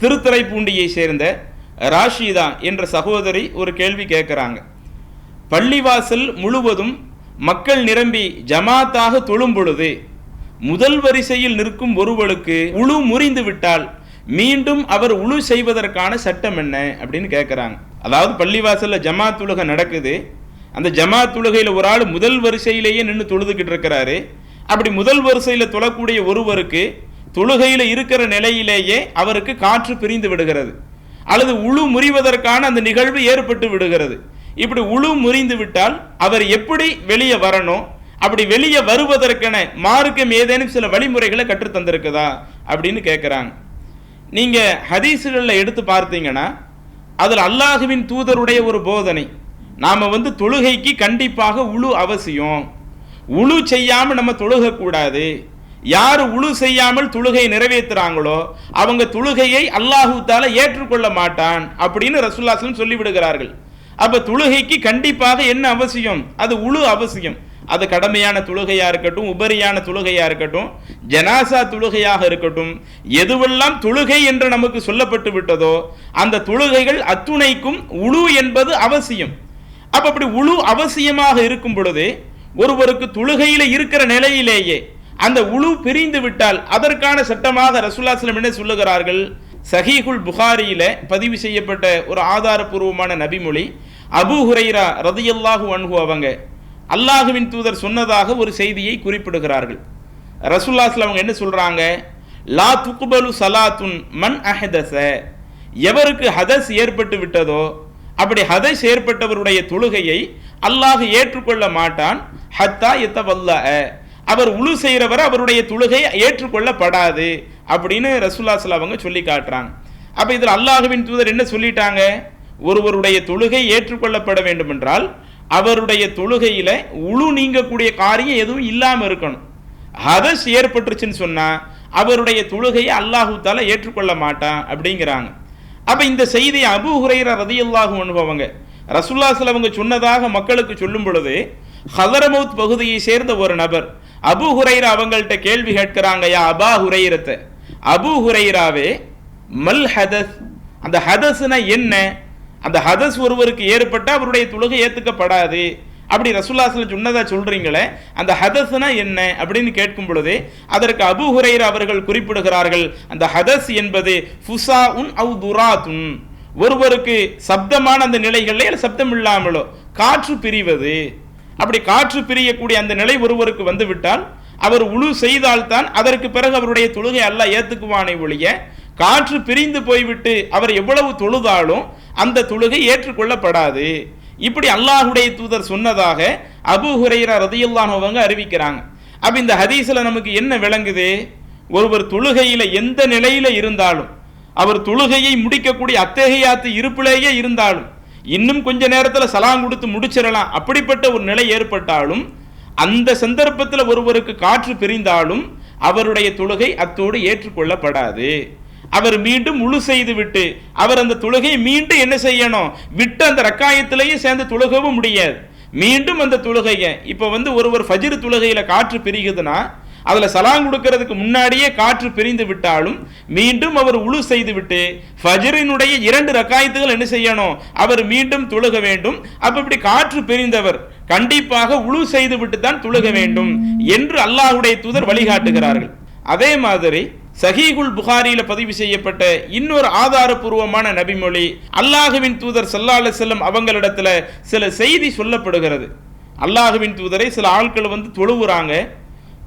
திருத்துறைப்பூண்டியை சேர்ந்த ராஷிதா என்ற சகோதரி ஒரு கேள்வி கேட்குறாங்க. பள்ளிவாசல் முழுவதும் மக்கள் நிரம்பி ஜமாத்தாக தொழும் பொழுது முதல் வரிசையில் நிற்கும் ஒருவருக்கு உழு முறிந்து விட்டால் மீண்டும் அவர் உழு செய்வதற்கான சட்டம் என்ன அப்படின்னு கேட்குறாங்க. அதாவது பள்ளிவாசல்ல ஜமாத் நடக்குது. அந்த ஜமாத்துலகையில் ஒரு ஆள் முதல் வரிசையிலேயே நின்று தொழுதுகிட்டு இருக்கிறாரு. அப்படி முதல் வரிசையில் தொழக்கூடிய ஒருவருக்கு தொழுகையில் இருக்கிற நிலையிலேயே அவருக்கு காற்று பிரிந்து விடுகிறது. அல்லது உழு முறிவதற்கான அந்த நிகழ்வு ஏற்பட்டு விடுகிறது. இப்படி உழு முறிந்து விட்டால் அவர் எப்படி வெளியே வரணும்? அப்படி வெளியே வருவதற்கென மார்க்கம் ஏதேனும் சில வழிமுறைகளை கற்று தந்திருக்குதா? அப்படின்னு கேட்குறாங்க நீங்க ஹதீஸுகளில் எடுத்து பார்த்தீங்கன்னா அதில் அல்லாஹுவின் தூதருடைய ஒரு போதனை. நாம் வந்து தொழுகைக்கு கண்டிப்பாக உழு அவசியம். உழு செய்யாமல் நம்ம தொழுகக்கூடாது. யார் உழு செய்யாமல் தொழுகையை நிறைவேற்றுறாங்களோ அவங்க தொழுகையை அல்லாஹூத்தால ஏற்றுக்கொள்ள மாட்டான் அப்படின்னு ரசூல்லாஸ்லம் சொல்லிவிடுகிறார்கள் அப்போ தொழுகைக்கு கண்டிப்பாக என்ன அவசியம்? அது உழு அவசியம். அது கடமையான தொழுகையாக இருக்கட்டும் உபரியான தொழுகையாக இருக்கட்டும் ஜனாசா தொழுகையாக இருக்கட்டும் எதுவெல்லாம் தொழுகை என்று நமக்கு சொல்லப்பட்டு விட்டதோ அந்த தொழுகைகள் அத்துணைக்கும் உழு என்பது அவசியம். அப்போ அப்படி உழு அவசியமாக இருக்கும் பொழுது ஒருவருக்கு தொழுகையில் இருக்கிற நிலையிலேயே அந்த உழு பிரிந்து விட்டால் அதற்கான சட்டமாக ரசூல்லாஸ்லம் என்ன சொல்லுகிறார்கள்? சஹீகுல் புகாரியில பதிவு செய்யப்பட்ட ஒரு ஆதாரபூர்வமான நபிமொழி அபு ஹுரைரா ரதியல்லாஹு அன்ஹு அவங்க அல்லாஹுவின் தூதர் சொன்னதாக ஒரு செய்தியை குறிப்பிடுகிறார்கள். ரசூல்லாஸ்ல அவங்க என்ன சொல்றாங்க? லா துக்குபலு சலாத்துன் மன் அஹதச. எவருக்கு ஹதஸ் ஏற்பட்டு விட்டதோ அப்படி ஹதஸ் ஏற்பட்டவருடைய தொழுகையை அல்லாஹ் ஏற்றுக்கொள்ள மாட்டான். ஹத்தா எத்தவல்ல அவர் உழு செய்கிறவர் அவருடைய தொழுகை ஏற்றுக்கொள்ளப்படாது அப்படின்னு ரசூல்லாஸ்ல அவங்க சொல்லி காட்டுறாங்க. அப்போ இதில் அல்லாஹுவின் தூதர் என்ன சொல்லிட்டாங்க? ஒருவருடைய தொழுகை ஏற்றுக்கொள்ளப்பட வேண்டும் என்றால் அவருடைய தொழுகையில் உழு நீங்கக்கூடிய காரியம் எதுவும் இல்லாமல் இருக்கணும். ஹதஸ் ஏற்பட்டுருச்சுன்னு சொன்னா அவருடைய தொழுகையை அல்லாஹு தால ஏற்றுக்கொள்ள மாட்டான் அப்படிங்கிறாங்க. அப்போ இந்த செய்தியை அபு ஹுரைர ரதியல்லாஹு அனுபவங்க ரசுல்லாஸ்ல அவங்க சொன்னதாக மக்களுக்கு சொல்லும் பொழுது ஹதரமௌத் பகுதியை சேர்ந்த ஒரு நபர் அபு ஹுரைரா அவங்கள்ட்ட கேள்வி கேட்கிறாங்கயா அபா ஹுரைரத்தை அபு ஹுரைராவே மல் ஹதஸ் அந்த ஹதஸ்னா என்ன? அந்த ஹதஸ் ஒருவருக்கு ஏற்பட்ட அவருடைய தொழுகை ஏத்துக்கப்படாது. அப்படி ரசூல்லாஸ்ல சொன்னதா சொல்றீங்களே அந்த ஹதஸ்னா என்ன அப்படின்னு கேட்கும் பொழுது அதற்கு அபு ஹுரைர் அவர்கள் குறிப்பிடுகிறார்கள் அந்த ஹதஸ் என்பது ஃபுசா உன் அவு துராத்துன் ஒருவருக்கு சப்தமான அந்த நிலைகளில் சப்தம் இல்லாமலோ காற்று பிரிவது. அப்படி காற்று பிரியக்கூடிய அந்த நிலை ஒருவருக்கு வந்துவிட்டால் அவர் உழு செய்தால்தான் அதற்கு பிறகு அவருடைய தொழுகை அல்ல ஏற்றுக்குவானே ஒழிய காற்று பிரிந்து போய்விட்டு அவர் எவ்வளவு தொழுதாலும் அந்த தொழுகை ஏற்றுக்கொள்ளப்படாது. இப்படி அல்லாஹுடைய தூதர் சொன்னதாக அபு ஹுரைரா ரதியுல்லானவங்க அறிவிக்கிறாங்க. அப்ப இந்த ஹதீஸ்ல நமக்கு என்ன விளங்குது? ஒருவர் தொழுகையில எந்த நிலையில இருந்தாலும் அவர் தொழுகையை முடிக்கக்கூடிய அத்தகையாத்து இருப்பிலேயே இருந்தாலும் இன்னும் கொஞ்ச நேரத்தில் சலாம் கொடுத்து முடிச்சிடலாம். அப்படிப்பட்ட ஒரு நிலை ஏற்பட்டாலும் அந்த சந்தர்ப்பத்தில் ஒருவருக்கு காற்று பிரிந்தாலும் அவருடைய தொழுகை அத்தோடு ஏற்றுக்கொள்ளப்படாது. அவர் மீண்டும் முழு செய்து விட்டு அவர் அந்த தொழுகையை மீண்டும் என்ன செய்யணும்? விட்டு அந்த ரக்காயத்திலேயே சேர்ந்து தொழுகவும் முடியாது. மீண்டும் அந்த தொழுகையை இப்போ வந்து ஒருவர் ஃபஜிர் தொழுகையில் காற்று பிரிகுதுன்னா அதுல சலாம் கொடுக்கறதுக்கு முன்னாடியே காற்று பிரிந்து விட்டாலும் மீண்டும் அவர் உழு செய்துவிட்டு ஃபஜரினுடைய இரண்டு ரக்காயத்துகள் என்ன செய்யணும்? அவர் மீண்டும் துழுக வேண்டும். அப்ப இப்படி காற்று பிரிந்தவர் கண்டிப்பாக உழு செய்து விட்டு தான் துழுக வேண்டும் என்று அல்லாஹுடைய தூதர் வழிகாட்டுகிறார்கள். அதே மாதிரி சஹீகுல் புகாரியில பதிவு செய்யப்பட்ட இன்னொரு ஆதாரபூர்வமான நபிமொழி அல்லாஹுவின் தூதர் சல்லா செல்லம் அவங்களிடத்துல சில செய்தி சொல்லப்படுகிறது. அல்லாஹுவின் தூதரை சில ஆட்கள் வந்து தொழுவுறாங்க.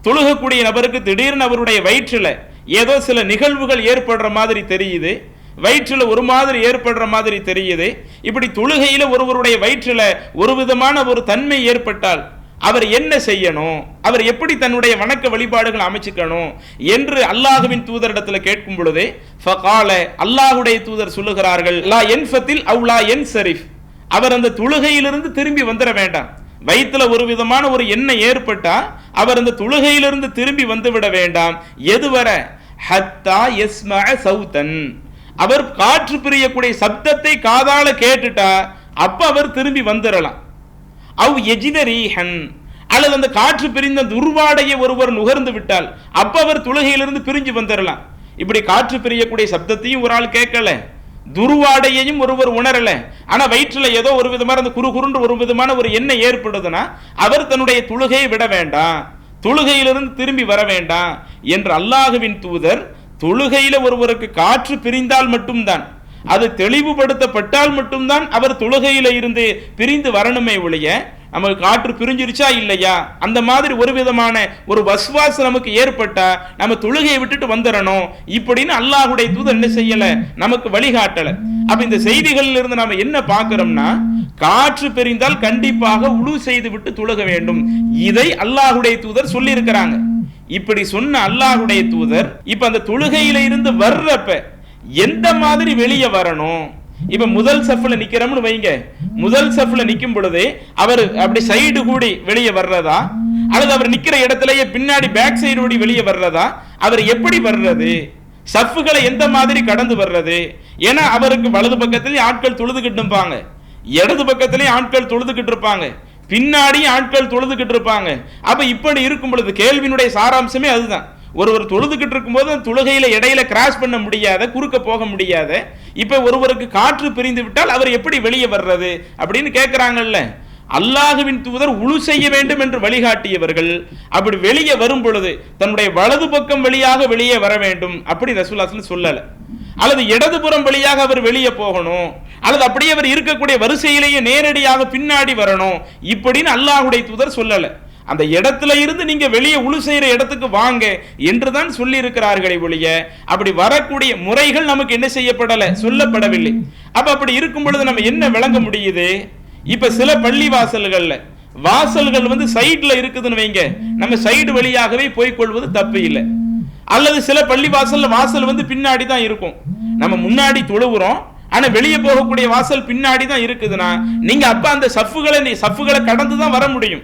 தொழுகக்கூடிய நபருக்கு திடீர்னு அவருடைய வயிற்றில் ஏதோ சில நிகழ்வுகள் ஏற்படுற மாதிரி தெரியுது. வயிற்றில் ஒரு மாதிரி ஏற்படுற மாதிரி தெரியுது. இப்படி தொழுகையில் ஒருவருடைய வயிற்றில் ஒரு விதமான ஒரு தன்மை ஏற்பட்டால் அவர் என்ன செய்யணும்? அவர் எப்படி தன்னுடைய வணக்க வழிபாடுகள் அமைச்சுக்கணும்? என்று அல்லாஹுவின் தூதரிடத்தில் கேட்கும் பொழுது ஃபகால அல்லாஹுடைய தூதர் சொல்லுகிறார்கள் லா என் ஃபத்தில் லா என் சரிஃப் அவர் அந்த தொழுகையிலிருந்து திரும்பி வந்துட வேண்டாம். வயிற்றுல ஒரு விதமான ஒரு எண்ணெய் ஏற்பட்டா அவர் அந்த தொழுகையிலிருந்து திரும்பி வந்து விட வேண்டாம். எதுவரை? ஹத்தா எஸ்ம சௌதன். அவர் காற்று பிரியக்கூடிய சப்தத்தை காதால கேட்டுட்டா அப்ப அவர் திரும்பி வந்துடலாம் அவ் எஜிதரீஹன் அல்லது அந்த காற்று பிரிந்த துர்வாடையை ஒருவர் நுகர்ந்து விட்டால் அப்ப அவர் தொழுகையிலிருந்து பிரிஞ்சு வந்துடலாம் இப்படி காற்று பிரியக்கூடிய சப்தத்தையும் ஒரு ஆள் கேட்கல. துருவாடையையும் ஒருவர் உணரல. ஆனா வயிற்றுல ஏதோ ஒரு விதமான அந்த குறு குறுன்று ஒரு விதமான ஒரு எண்ணம் ஏற்படுதுன்னா அவர் தன்னுடைய தொழுகையை விட வேண்டாம். தொழுகையிலிருந்து திரும்பி வர வேண்டாம் என்று அல்லாஹுவின் தூதர் தொழுகையில ஒருவருக்கு காற்று பிரிந்தால் மட்டும்தான் அது தெளிவுபடுத்தப்பட்டால் மட்டும்தான் அவர் தொழுகையில இருந்து பிரிந்து வரணுமே ஒழிய நமக்கு காற்று பிரிஞ்சிருச்சா இல்லையா? அந்த மாதிரி ஒரு விதமான ஒரு வஸ்வாஸ் நமக்கு ஏற்பட்டா நம்ம தொழுகையை விட்டுட்டு வந்துடணும் இப்படின்னு அல்லாஹுடைய தூதர் என்ன செய்யல? நமக்கு வழிகாட்டல. அப்ப இந்த செய்திகள்ல இருந்து நாம என்ன பார்க்கிறோம்னா காற்று பெரிந்தால் கண்டிப்பாக உழு செய்து விட்டு தொழுக வேண்டும். இதை அல்லாஹுடைய தூதர் சொல்லி இருக்கிறாங்க இப்படி சொன்ன அல்லாஹுடைய தூதர் இப்ப அந்த தொழுகையில இருந்து வர்றப்ப எந்த மாதிரி வெளியே வரணும்? இப்ப முதல் சஃப்ல நிக்கிறோம்னு வைங்க. முதல் சஃப்ல நிக்கும் பொழுது அவர் அப்படி சைடு கூடி வெளியே வர்றதா? அல்லது அவர் நிக்கிற இடத்துலயே பின்னாடி பேக் சைடு ஓடி வெளியே வர்றதா? அவர் எப்படி வர்றது? சஃப்புகளை எந்த மாதிரி கடந்து வர்றது? ஏன்னா அவருக்கு வலது பக்கத்திலேயே ஆட்கள் தொழுதுகிட்டு இருப்பாங்க. இடது பக்கத்திலேயே ஆட்கள் தொழுதுகிட்டு இருப்பாங்க. பின்னாடி ஆட்கள் தொழுதுகிட்டு இருப்பாங்க. அப்ப இப்படி இருக்கும் பொழுது கேள்வியினுடைய சாராம்சமே அதுதான். ஒருவர் தொழுதுகிட்டு இருக்கும்போது அந்த இடையில கிராஸ் பண்ண முடியாத குறுக்க போக முடியாத இப்ப ஒருவருக்கு காற்று பிரிந்து விட்டால் அவர் எப்படி வெளியே வர்றது அப்படின்னு கேட்குறாங்கல்ல அல்லாஹுவின் தூதர் உழு செய்ய வேண்டும் என்று வழிகாட்டியவர்கள். அப்படி வெளியே வரும் பொழுது தன்னுடைய வலது பக்கம் வழியாக வெளியே வர வேண்டும் அப்படி ரசூலாசன் சொல்லலை. அல்லது இடதுபுறம் வழியாக அவர் வெளியே போகணும். அல்லது அப்படியே அவர் இருக்கக்கூடிய வரிசையிலேயே நேரடியாக பின்னாடி வரணும். இப்படின்னு அல்லாஹுடைய தூதர் சொல்லலை. அந்த இடத்துல இருந்து நீங்க வெளியே உழு செய்யற இடத்துக்கு வாங்க என்று தான் சொல்லி இருக்கிறார்களே ஒழிய அப்படி வரக்கூடிய முறைகள் நமக்கு என்ன செய்யப்படலை? சொல்லப்படவில்லை. அப்ப அப்படி இருக்கும் பொழுது நம்ம என்ன விளங்க முடியுது? இப்ப சில பள்ளி வாசல்கள்ல வாசல்கள் வந்து சைட்ல இருக்குதுன்னு வைங்க நம்ம சைடு வழியாகவே போய் கொள்வது தப்பு இல்லை. அல்லது சில பள்ளி வாசல்ல வாசல் வந்து பின்னாடி தான் இருக்கும். நம்ம முன்னாடி தொழுவுறோம் ஆனா வெளியே போகக்கூடிய வாசல் பின்னாடி தான் இருக்குதுன்னா நீங்க அப்ப அந்த சஃப்புகளை நீ சஃப்புகளை கடந்து தான் வர முடியும்.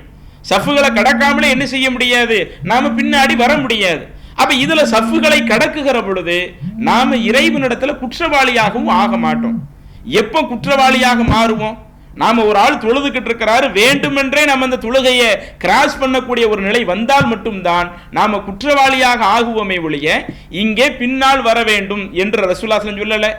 சஃப்புகளை கடக்காமலே என்ன செய்ய முடியாது? நாம பின்னாடி வர முடியாது. அப்ப இதுல சஃப்புகளை கடக்குகிற பொழுது நாம இறைவனிடத்துல குற்றவாளியாகவும் ஆக மாட்டோம். எப்போ குற்றவாளியாக மாறுவோம்? நாம ஒரு ஆள் தொழுதுகிட்டு இருக்கிறாரு வேண்டுமென்றே நம்ம அந்த தொழுகையை கிராஸ் பண்ணக்கூடிய ஒரு நிலை வந்தால் மட்டும்தான் நாம குற்றவாளியாக ஆகுவோமே ஒழிய இங்கே பின்னால் வர வேண்டும் என்று ரசூலாசலம் சொல்லல.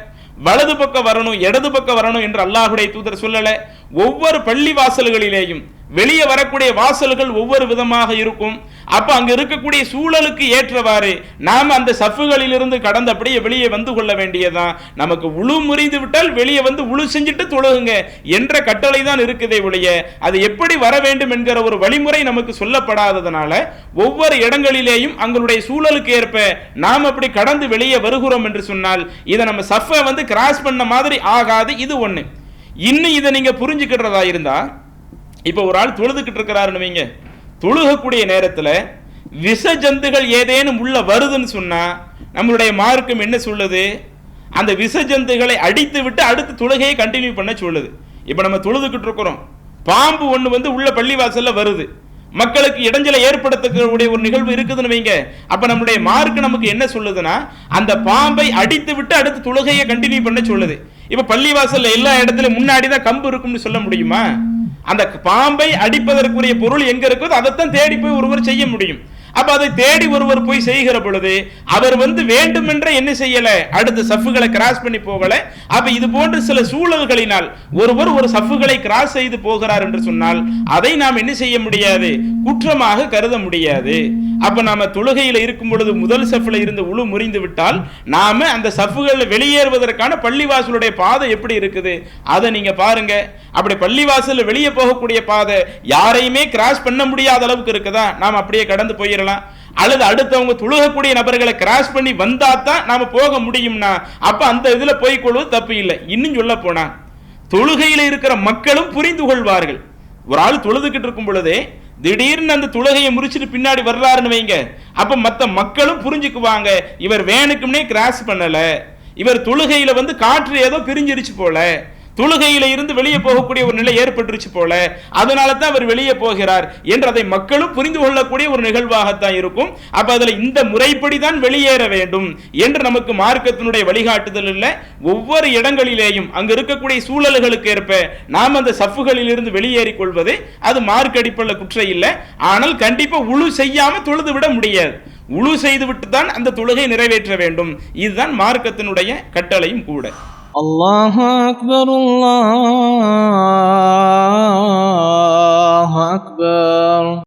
வலது பக்கம் வரணும் இடது பக்கம் வரணும் என்று அல்லாஹுடைய தூதர் சொல்லல. ஒவ்வொரு பள்ளி வாசல்களிலேயும் வெளியே வரக்கூடிய வாசல்கள் ஒவ்வொரு விதமாக இருக்கும். அப்ப அங்க இருக்கக்கூடிய சூழலுக்கு ஏற்றவாறு நாம் அந்த சஃப்புகளிலிருந்து கடந்து அப்படியே வெளியே வந்து கொள்ள வேண்டியதான் நமக்கு உழு முறிந்து விட்டால் வெளியே வந்து உழு செஞ்சுட்டு தொழுகுங்க என்ற கட்டளை தான் இருக்குதே ஒழிய அது எப்படி வர வேண்டும் என்கிற ஒரு வழிமுறை நமக்கு சொல்லப்படாததுனால ஒவ்வொரு இடங்களிலேயும் அங்களுடைய சூழலுக்கு ஏற்ப நாம் அப்படி கடந்து வெளியே வருகிறோம் என்று சொன்னால் இதை நம்ம சஃபை வந்து கிராஸ் பண்ண மாதிரி ஆகாது. இது ஒன்று இன்னும் இதை நீங்க புரிஞ்சுக்கிட்டதா இருந்தா இப்போ ஒரு ஆள் தொழுதுகிட்டு இருக்கிறாருன்னு வைங்க. தொழுகக்கூடிய நேரத்தில் விஷ ஜந்துகள் ஏதேனும் உள்ள வருதுன்னு சொன்னா நம்மளுடைய மார்க்கம் என்ன சொல்லுது? அந்த விஷ ஜந்துகளை அடித்து விட்டு அடுத்து தொழுகையை கண்டினியூ பண்ண சொல்லுது. இப்போ நம்ம தொழுதுகிட்டு இருக்கிறோம். பாம்பு ஒன்று வந்து உள்ள பள்ளிவாசல்ல வருது. மக்களுக்கு இடைஞ்சலை ஏற்படுத்தக்கூடிய ஒரு நிகழ்வு இருக்குதுன்னு வைங்க. அப்ப நம்முடைய மார்க் நமக்கு என்ன சொல்லுதுன்னா அந்த பாம்பை அடித்து விட்டு அடுத்து தொழுகையை கண்டினியூ பண்ண சொல்லுது. இப்ப பள்ளிவாசல்ல எல்லா இடத்துலயும் முன்னாடி தான் கம்பு இருக்கும்னு சொல்ல முடியுமா? அந்த பாம்பை அடிப்பதற்குரிய பொருள் எங்க இருக்குதோ அதைத்தான் தேடி போய் ஒருவர் செய்ய முடியும். அப்ப அதை தேடி ஒருவர் போய் செய்கிற பொழுது அவர் வந்து வேண்டுமென்றே என்ன செய்யல? அடுத்த சஃப்புகளை கிராஸ் பண்ணி போகல. அப்ப இது போன்ற சில சூழல்களினால் ஒருவர் ஒரு சஃப்புகளை கிராஸ் செய்து போகிறார் என்று சொன்னால் அதை நாம் என்ன செய்ய முடியாது? குற்றமாக கருத முடியாது. அப்ப நாம தொழுகையில இருக்கும் பொழுது முதல் சஃப்ல இருந்து உழு முறிந்து விட்டால் நாம அந்த சஃப்புகளில் வெளியேறுவதற்கான பள்ளிவாசலுடைய பாதை எப்படி இருக்குது? அதை நீங்க பாருங்க. அப்படி பள்ளிவாசல்ல வெளியே போகக்கூடிய பாதை யாரையுமே கிராஸ் பண்ண முடியாத அளவுக்கு இருக்குதா? நாம் அப்படியே கடந்து போயிடலாம் அல்லது அடுத்தவங்க தொழுகக்கூடிய நபர்களை கிராஸ் பண்ணி வந்தா தான் நாம போக முடியும்னா? அப்ப அந்த இதுல போய் கொள்வது தப்பு இல்லை. இன்னும் சொல்ல போனா தொழுகையில இருக்கிற மக்களும் புரிந்து கொள்வார்கள். ஒரு ஆள் தொழுதுகிட்டு இருக்கும் பொழுதே திடீர்னு அந்த துலகையை முறிச்சிட்டு பின்னாடி வர்றாருன்னு வைங்க. அப்ப மத்த மக்களும் புரிஞ்சுக்குவாங்க. இவர் வேணுக்கும்னே கிராஸ் பண்ணல. இவர் தொழுகையில வந்து காற்று ஏதோ பிரிஞ்சிருச்சு போல. தொழுகையில இருந்து வெளியே போகக்கூடிய ஒரு நிலை ஏற்பட்டுருச்சு போல. அதனால தான் அவர் வெளியே போகிறார் என்று அதை மக்களும் புரிந்து கொள்ளக்கூடிய ஒரு நிகழ்வாகத்தான் இருக்கும். அப்ப அதுல இந்த முறைப்படி தான் வெளியேற வேண்டும் என்று நமக்கு மார்க்கத்தினுடைய வழிகாட்டுதல் இல்லை. ஒவ்வொரு இடங்களிலேயும் அங்கு இருக்கக்கூடிய சூழல்களுக்கு ஏற்ப நாம் அந்த சஃப்புகளில் இருந்து வெளியேறிக் கொள்வது அது மார்க் அடிப்படையில் குற்றம் இல்லை. ஆனால் கண்டிப்பா உழு செய்யாம தொழுது விட முடியாது. உழு செய்துவிட்டு தான் அந்த தொழுகை நிறைவேற்ற வேண்டும். இதுதான் மார்க்கத்தினுடைய கட்டளையும் கூட. الله أكبر الله أكبر